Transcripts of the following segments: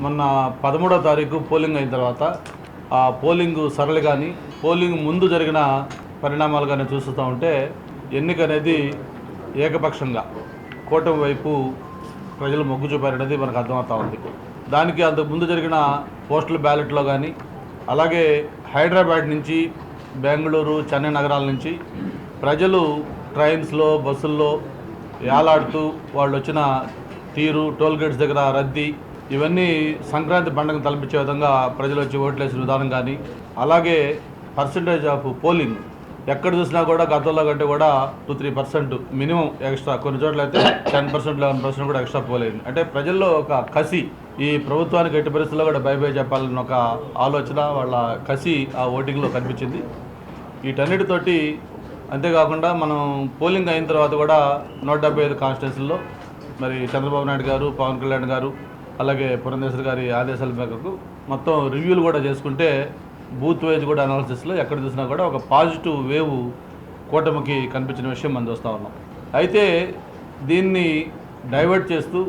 మొన్న పదమూడో తారీఖు పోలింగ్ అయిన తర్వాత ఆ పోలింగ్ సరళి కానీ పోలింగ్ ముందు జరిగిన పరిణామాలు కానీ చూస్తూ ఉంటే ఎన్నిక అనేది ఏకపక్షంగా కూటమి వైపు ప్రజలు మొగ్గు చూపారనేది మనకు అర్థమవుతా ఉంది. దానికి అంతకు ముందు జరిగిన పోస్టల్ బ్యాలెట్లో కానీ అలాగే హైదరాబాద్ నుంచి బెంగళూరు చెన్నై నగరాల నుంచి ప్రజలు ట్రైన్స్లో బస్సుల్లో ఏలాడుతూ వాళ్ళు వచ్చిన తీరు టోల్ గేట్స్ దగ్గర రద్దీ ఇవన్నీ సంక్రాంతి పండుగను తలపించే విధంగా ప్రజలు వచ్చి ఓట్లేసిన విధానం కానీ అలాగే పర్సంటేజ్ ఆఫ్ పోలింగ్ ఎక్కడ చూసినా కూడా గతంలో కంటే కూడా two three percent minimum extra కొన్ని చోట్ల అయితే టెన్ పర్సెంట్ లెవెన్ పర్సెంట్ కూడా ఎక్స్ట్రా పోలేదు అంటే ప్రజల్లో ఒక కసి ఈ ప్రభుత్వానికి ఎట్టి పరిస్థితుల్లో కూడా బై బై చెప్పాలన్న ఒక ఆలోచన వాళ్ళ కసి ఆ ఓటింగ్లో కనిపించింది. వీటన్నిటితోటి అంతేకాకుండా మనం పోలింగ్ అయిన తర్వాత కూడా నూట డెబ్బై ఐదు కాన్స్టిట్యూన్సీల్లో మరి చంద్రబాబు నాయుడు గారు పవన్ కళ్యాణ్ గారు అలాగే పురంధేశ్వర్ గారి ఆదేశాల మేరకు మొత్తం రివ్యూలు కూడా చేసుకుంటే బూత్ వైజ్ కూడా అనాలిసిస్లో ఎక్కడ చూసినా కూడా ఒక పాజిటివ్ వేవ్ కూటమికి కనిపించిన విషయం మనం చూస్తూ ఉన్నాం. అయితే దీన్ని డైవర్ట్ చేస్తూ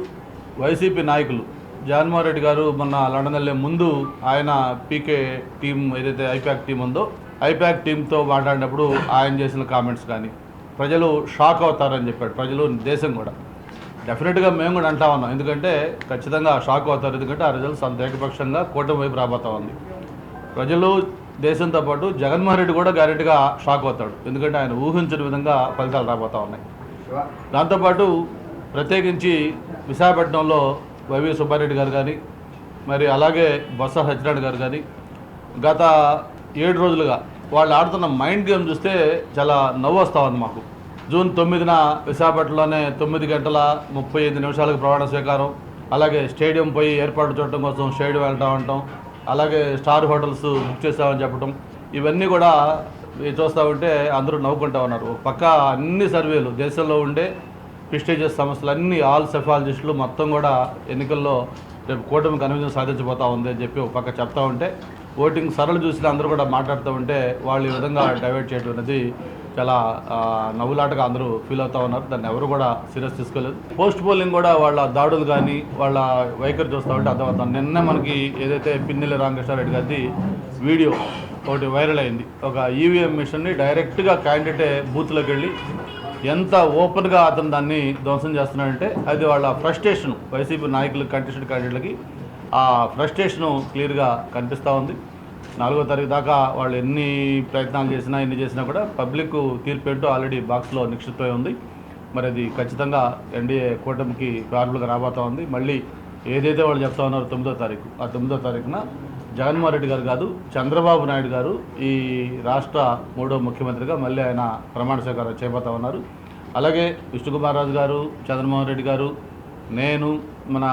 వైసీపీ నాయకులు జగన్మోహన్ రెడ్డి గారు మొన్న లండన్ వెళ్ళే ముందు ఆయన పీకే టీం ఏదైతే ఐపాక్ టీం ఉందో ఐపాక్ టీంతో మాట్లాడినప్పుడు ఆయన చేసిన కామెంట్స్ కానీ ప్రజలు షాక్ అవుతారని చెప్పాడు. ప్రజలు దేశం కూడా. డెఫినెట్గా మేము కూడా అంటా ఉన్నాం. ఎందుకంటే ఖచ్చితంగా షాక్ అవుతారు. ఎందుకంటే ఆ రిజల్ట్స్ అంత ఏకపక్షంగా కూటమి వైపు రాబోతా ఉంది. ప్రజలు దేశంతో పాటు జగన్మోహన్ రెడ్డి కూడా గ్యారెంటీగా షాక్ అవుతాడు. ఎందుకంటే ఆయన ఊహించిన విధంగా ఫలితాలు రాబోతా ఉన్నాయి. దాంతోపాటు ప్రత్యేకించి విశాఖపట్నంలో వైవి సుబ్బారెడ్డి గారు కానీ మరి అలాగే బొత్స సత్యనారాయణ గారు కానీ గత ఏడు రోజులుగా వాళ్ళు ఆడుతున్న మైండ్ గేమ్ చూస్తే చాలా నవ్వు వస్తూ ఉంది మాకు. జూన్ తొమ్మిదిన విశాఖపట్నంలోనే తొమ్మిది గంటల ముప్పై ఐదు నిమిషాలకు ప్రమాణ స్వీకారం. అలాగే స్టేడియం పోయి ఏర్పాటు చూడటం కోసం స్టేడియం వెళ్తా అంటాం. అలాగే స్టార్ హోటల్స్ బుక్ చేస్తామని చెప్పడం ఇవన్నీ కూడా చూస్తూ ఉంటే అందరూ నవ్వుకుంటా ఉన్నారు. పక్క అన్ని సర్వేలు దేశంలో ఉండే ప్రిస్టేజియస్ సంస్థలు అన్ని ఆల్ సెఫాలజిస్టులు మొత్తం కూడా ఎన్నికల్లో రేపు కూటమి కన్విజన్ సాధించబోతా ఉంది అని చెప్పి ఒక పక్క చెప్తా ఉంటే ఓటింగ్ సరళ చూసిన అందరూ కూడా మాట్లాడుతూ ఉంటే వాళ్ళు ఈ విధంగా డైవర్ట్ చేయడం అనేది చాలా నవ్వులాటగా అందరూ ఫీల్ అవుతా ఉన్నారు. దాన్ని ఎవరు కూడా సీరియస్ తీసుకోలేదు. పోస్ట్ పోలింగ్ కూడా వాళ్ళ దాడులు కానీ వాళ్ళ వైఖరి చూస్తూ ఉంటే అర్థమవుతాం నిన్న మనకి ఏదైతే పిన్నెల్లి రామకృష్ణారెడ్డి గారిది వీడియో ఒకటి వైరల్ అయింది. ఒక ఈవీఎం మిషన్ని డైరెక్ట్గా క్యాండిడేట్ బూత్లోకి వెళ్ళి ఎంత ఓపెన్గా అతను దాన్ని ధ్వంసం చేస్తున్నాడంటే అది వాళ్ళ ఫ్రస్ట్రేషన్ వైసీపీ నాయకులు కంటెస్టెడ్ క్యాండిడేట్లకి ఆ ఫ్రస్ట్రేషను క్లియర్గా కనిపిస్తూ ఉంది. నాలుగో తారీఖు దాకా వాళ్ళు ఎన్ని ప్రయత్నాలు చేసినా ఎన్ని చేసినా కూడా పబ్లిక్ తీర్పు ఏంటో ఆల్రెడీ బాక్స్లో నిక్షిప్తమై ఉంది. మరి అది ఖచ్చితంగా ఎన్డీఏ కూటమికి ఫేవరబుల్గా రాబోతా ఉంది. మళ్ళీ ఏదైతే వాళ్ళు చెప్తా ఉన్నారో తొమ్మిదో తారీఖు ఆ తొమ్మిదో తారీఖున జగన్మోహన్ రెడ్డి గారు కాదు చంద్రబాబు నాయుడు గారు ఈ రాష్ట్ర మూడో ముఖ్యమంత్రిగా మళ్ళీ ఆయన ప్రమాణ స్వీకారం చేపడతా ఉన్నారు. అలాగే విష్ణుకుమార్ రాజు గారు చంద్రమోహన్ రెడ్డి గారు నేను మన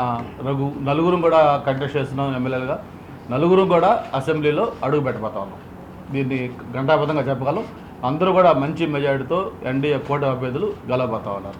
రఘు నలుగురం కూడా కంటెస్ట్ చేస్తున్నాం ఎమ్మెల్యేలుగా. నలుగురం కూడా అసెంబ్లీలో అడుగు పెట్టబోతా ఉన్నాం. దీన్ని గంటాబద్ధంగా చెప్పగలం. అందరూ కూడా మంచి మెజారిటీతో ఎన్డీఏ కూటమి అభ్యర్థులు గెలవబోతా ఉన్నారు.